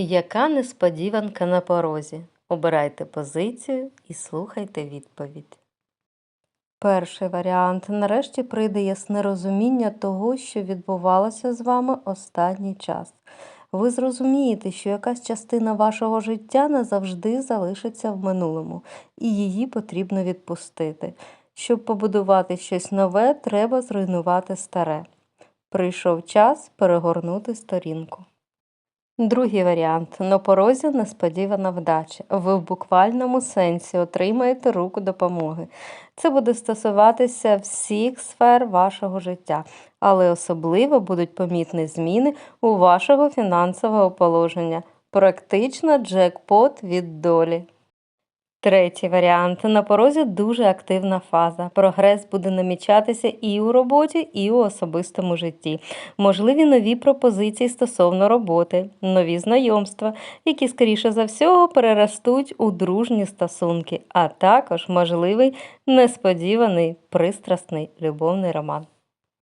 Яка несподіванка на порозі? Обирайте позицію і слухайте відповідь. Перший варіант. Нарешті прийде ясне розуміння того, що відбувалося з вами останній час. Ви зрозумієте, що якась частина вашого життя назавжди залишиться в минулому, і її потрібно відпустити. Щоб побудувати щось нове, треба зруйнувати старе. Прийшов час перегорнути сторінку. Другий варіант. На порозі несподівана вдача. Ви в буквальному сенсі отримаєте руку допомоги. Це буде стосуватися всіх сфер вашого життя, але особливо будуть помітні зміни у вашого фінансового положення. Практично джекпот від долі. Третій варіант. На порозі дуже активна фаза. Прогрес буде намічатися і у роботі, і у особистому житті. Можливі нові пропозиції стосовно роботи, нові знайомства, які, скоріше за всього, переростуть у дружні стосунки, а також можливий несподіваний пристрасний любовний роман.